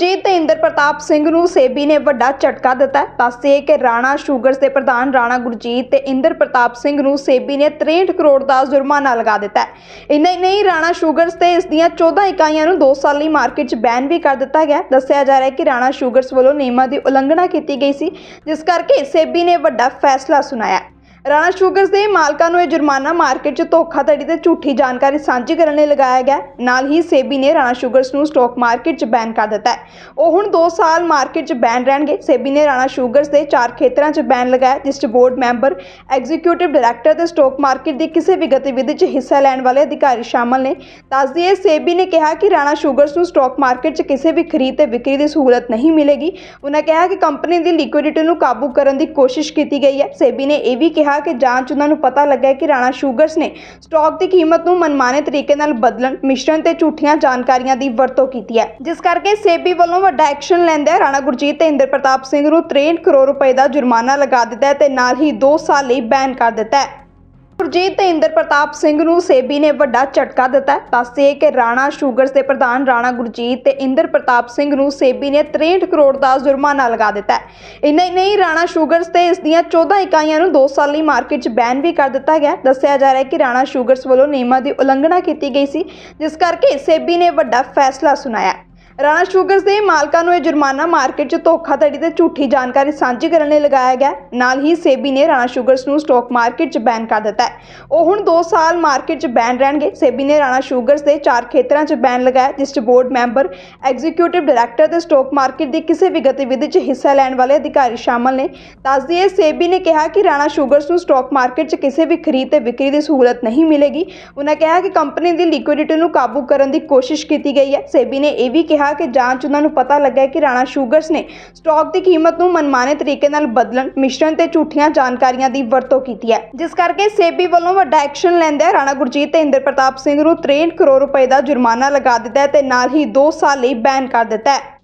ਗੁਰਜੀਤ ਤੇ ਇੰਦਰ ਪ੍ਰਤਾਪ ਸਿੰਘ ਨੂੰ ਸੇਬੀ ਨੇ ਵੱਡਾ ਝਟਕਾ ਦਿੱਤਾ ਹੈ। ਦੱਸਦੇ ਕਿ ਰਾਣਾ ਸ਼ੂਗਰਸ ਦੇ ਪ੍ਰਧਾਨ ਰਾਣਾ ਗੁਰਜੀਤ ਤੇ ਇੰਦਰ ਪ੍ਰਤਾਪ ਸਿੰਘ ਨੂੰ ਸੇਬੀ ਨੇ 63 ਕਰੋੜ ਦਾ ਜੁਰਮਾਨਾ ਲਗਾ ਦਿੱਤਾ ਹੈ। ਇੰਨਾ ਹੀ ਨਹੀਂ, ਰਾਣਾ ਸ਼ੂਗਰਸ ਤੇ ਇਸ ਦੀਆਂ 14 ਇਕਾਈਆਂ ਨੂੰ 2 ਸਾਲ ਲਈ ਮਾਰਕੀਟ 'ਚ ਬੈਨ ਵੀ ਕਰ ਦਿੱਤਾ ਗਿਆ ਦੱਸਿਆ ਜਾ ਰਿਹਾ ਹੈ ਕਿ ਰਾਣਾ ਸ਼ੂਗਰਸ ਵੱਲੋਂ ਨਿਯਮਾਂ ਦੀ ਉਲੰਘਣਾ ਕੀਤੀ ਗਈ ਸੀ, ਜਿਸ ਕਰਕੇ ਸੇਬੀ ਨੇ ਵੱਡਾ ਫੈਸਲਾ ਸੁਣਾਇਆ ਰਾਣਾ ਸ਼ੂਗਰਸ ਦੇ ਮਾਲਕਾਂ ਨੂੰ ਇਹ ਜੁਰਮਾਨਾ ਮਾਰਕੀਟ 'ਚ ਧੋਖਾਧੜੀ ਤੇ ਝੂਠੀ ਜਾਣਕਾਰੀ ਸਾਂਝੀ ਕਰਨ ਲਈ ਲਗਾਇਆ ਗਿਆ ਨਾਲ ਹੀ ਸੇਬੀ ਨੇ ਰਾਣਾ ਸ਼ੂਗਰਸ ਨੂੰ ਸਟਾਕ ਮਾਰਕੀਟ 'ਚ ਬੈਨ ਕਰ ਦਿੱਤਾ ਹੈ। ਉਹ ਹੁਣ 2 ਸਾਲ ਮਾਰਕੀਟ 'ਚ ਬੈਨ ਰਹਿਣਗੇ। ਸੇਬੀ ਨੇ ਰਾਣਾ ਸ਼ੂਗਰਸ ਦੇ ਚਾਰ ਖੇਤਰਾਂ 'ਚ ਬੈਨ ਲਗਾਇਆ, ਜਿਸ 'ਚ ਬੋਰਡ ਮੈਂਬਰ, ਐਗਜ਼ੀਕਿਊਟਿਵ ਡਾਇਰੈਕਟਰ ਤੇ ਸਟਾਕ ਮਾਰਕੀਟ ਦੀ ਕਿਸੇ ਵੀ ਗਤੀਵਿਧੀ 'ਚ ਹਿੱਸਾ ਲੈਣ ਵਾਲੇ ਅਧਿਕਾਰੀ ਸ਼ਾਮਲ ਨੇ। ਦੱਸਦੀ ਹੈ ਸੇਬੀ ਨੇ ਕਿਹਾ ਕਿ ਰਾਣਾ ਸ਼ੂਗਰਸ ਨੂੰ ਸਟਾਕ ਮਾਰਕੀਟ 'ਚ ਕਿਸੇ ਵੀ ਖਰੀਦ ਤੇ ਵਿਕਰੀ ਦੀ ਸਹੂਲਤ ਨਹੀਂ ਮਿਲੇਗੀ। ਉਹਨਾਂ ਕਿਹਾ ਕਿ ਕੰਪਨੀ ਦੀ ਲਿਕੁਇਡਿਟੀ ਨੂੰ ਕਾਬੂ ਕਰਨ ਦੀ ਕੋਸ਼ਿਸ਼ ਕੀਤੀ ਗਈ ਹੈ। ਸੇਬੀ ਨੇ ਇਹ ਵੀ ਕਿਹਾ ਕਿ ਜਾਂਚ ਉਹਨਾਂ ਨੂੰ ਪਤਾ ਲੱਗਾ ਕਿ ਰਾਣਾ ਸ਼ੂਗਰਸ ਨੇ ਸਟਾਕ ਦੀ ਕੀਮਤ ਨੂੰ ਮਨਮਾਨੇ ਤਰੀਕੇ ਨਾਲ ਬਦਲਣ, ਮਿਸ਼ਰਣ ਤੇ ਝੂਠੀਆਂ ਜਾਣਕਾਰੀਆਂ ਦੀ ਵਰਤੋਂ ਕੀਤੀ ਹੈ। ਜਿਸ ਕਰਕੇ ਸੇਬੀ ਵੱਲੋਂ ਵੱਡਾ ਐਕਸ਼ਨ ਲੈਂਦੇ ਰਾਣਾ ਗੁਰਜੀਤ ਤੇ ਇੰਦਰ ਪ੍ਰਤਾਪ ਸਿੰਘ ਨੂੰ 63 ਕਰੋੜ ਰੁਪਏ ਦਾ ਜੁਰਮਾਨਾ ਲਗਾ ਦਿੱਤਾ ਹੈ ਤੇ ਨਾਲ ਹੀ 2 ਸਾਲ ਲਈ ਬੈਨ ਕਰ ਦਿੱਤਾ ਹੈ। ਗੁਰਜੀਤ ਤੇ ਇੰਦਰ ਪ੍ਰਤਾਪ ਸਿੰਘ ਨੂੰ ਸੇਬੀ ਨੇ ਵੱਡਾ ਝਟਕਾ ਦਿੱਤਾ ਹੈ। ਦੱਸਦੇ ਕਿ ਰਾਣਾ ਸ਼ੂਗਰਸ ਦੇ ਪ੍ਰਧਾਨ ਰਾਣਾ ਗੁਰਜੀਤ ਤੇ ਇੰਦਰ ਪ੍ਰਤਾਪ ਸਿੰਘ ਨੂੰ ਸੇਬੀ ਨੇ 63 ਕਰੋੜ ਦਾ ਜੁਰਮਾਨਾ ਲਗਾ ਦਿੱਤਾ ਹੈ। ਇੰਨਾ ਹੀ ਨਹੀਂ, ਰਾਣਾ ਸ਼ੂਗਰਸ ਤੇ ਇਸ ਦੀਆਂ 14 ਇਕਾਈਆਂ ਨੂੰ 2 ਸਾਲ ਲਈ ਮਾਰਕੀਟ 'ਚ ਬੈਨ ਵੀ ਕਰ ਦਿੱਤਾ ਗਿਆ ਦੱਸਿਆ ਜਾ ਰਿਹਾ ਹੈ ਕਿ ਰਾਣਾ ਸ਼ੂਗਰਸ ਵੱਲੋਂ ਨਿਯਮਾਂ ਦੀ ਉਲੰਘਣਾ ਕੀਤੀ ਗਈ ਸੀ, ਜਿਸ ਕਰਕੇ ਸੇਬੀ ਨੇ ਵੱਡਾ ਫੈਸਲਾ ਸੁਣਾਇਆ ਰਾਣਾ ਸ਼ੂਗਰਸ ਦੇ ਮਾਲਕਾਂ ਨੂੰ ਇਹ ਜੁਰਮਾਨਾ ਮਾਰਕੀਟ 'ਚ ਧੋਖਾਧੜੀ ਤੇ ਝੂਠੀ ਜਾਣਕਾਰੀ ਸਾਂਝੀ ਕਰਨ ਲਈ ਲਗਾਇਆ ਗਿਆ ਨਾਲ ਹੀ ਸੇਬੀ ਨੇ ਰਾਣਾ ਸ਼ੂਗਰਸ ਨੂੰ ਸਟਾਕ ਮਾਰਕੀਟ 'ਚ ਬੈਨ ਕਰ ਦਿੱਤਾ ਹੈ। ਉਹ ਹੁਣ 2 ਸਾਲ ਮਾਰਕੀਟ 'ਚ ਬੈਨ ਰਹਿਣਗੇ। ਸੇਬੀ ਨੇ ਰਾਣਾ ਸ਼ੂਗਰਸ ਦੇ ਚਾਰ ਖੇਤਰਾਂ 'ਚ ਬੈਨ ਲਗਾਇਆ, ਜਿਸ 'ਚ ਬੋਰਡ ਮੈਂਬਰ, ਐਗਜ਼ੀਕਿਊਟਿਵ ਡਾਇਰੈਕਟਰ ਤੇ ਸਟਾਕ ਮਾਰਕੀਟ ਦੀ ਕਿਸੇ ਵੀ ਗਤੀਵਿਧੀ 'ਚ ਹਿੱਸਾ ਲੈਣ ਵਾਲੇ ਅਧਿਕਾਰੀ ਸ਼ਾਮਲ ਨੇ। ਦੱਸਦੀ ਹੈ ਸੇਬੀ ਨੇ ਕਿਹਾ ਕਿ ਰਾਣਾ ਸ਼ੂਗਰਸ ਨੂੰ ਸਟਾਕ ਮਾਰਕੀਟ 'ਚ ਕਿਸੇ ਵੀ ਖਰੀਦ ਤੇ ਵਿਕਰੀ ਦੀ ਸਹੂਲਤ ਨਹੀਂ ਮਿਲੇਗੀ। ਉਹਨਾਂ ਕਿਹਾ ਕਿ ਕੰਪਨੀ ਦੀ ਲਿਕੁਇਡਿਟੀ ਨੂੰ ਕਾਬੂ ਕਰਨ ਦੀ ਕੋਸ਼ਿਸ਼ ਕੀਤੀ ਗਈ ਹੈ। ਸੇਬੀ ਨੇ ਇਹ ਵੀ ਕਿਹਾ ਕਿ ਜਾਂਚ ਉਹਨਾਂ ਨੂੰ ਪਤਾ ਲੱਗਾ ਕਿ ਰਾਣਾ ਸ਼ੂਗਰਸ ਨੇ ਸਟਾਕ ਦੀ ਕੀਮਤ ਨੂੰ ਮਨਮਾਨੇ ਤਰੀਕੇ ਨਾਲ ਬਦਲਣ, ਮਿਸ਼ਰਣ ਤੇ ਝੂਠੀਆਂ ਜਾਣਕਾਰੀਆਂ ਦੀ ਵਰਤੋਂ ਕੀਤੀ ਹੈ। ਜਿਸ ਕਰਕੇ ਸੇਬੀ ਵੱਲੋਂ ਵੱਡਾ ਐਕਸ਼ਨ ਲੈਂਦੇ ਰਾਣਾ ਗੁਰਜੀਤ ਤੇ ਇੰਦਰ ਪ੍ਰਤਾਪ ਸਿੰਘ ਨੂੰ 63 ਕਰੋੜ ਰੁਪਏ ਦਾ ਜੁਰਮਾਨਾ ਲਗਾ ਦਿੱਤਾ ਹੈ ਤੇ ਨਾਲ ਹੀ 2 ਸਾਲ ਲਈ ਬੈਨ ਕਰ ਦਿੱਤਾ ਹੈ।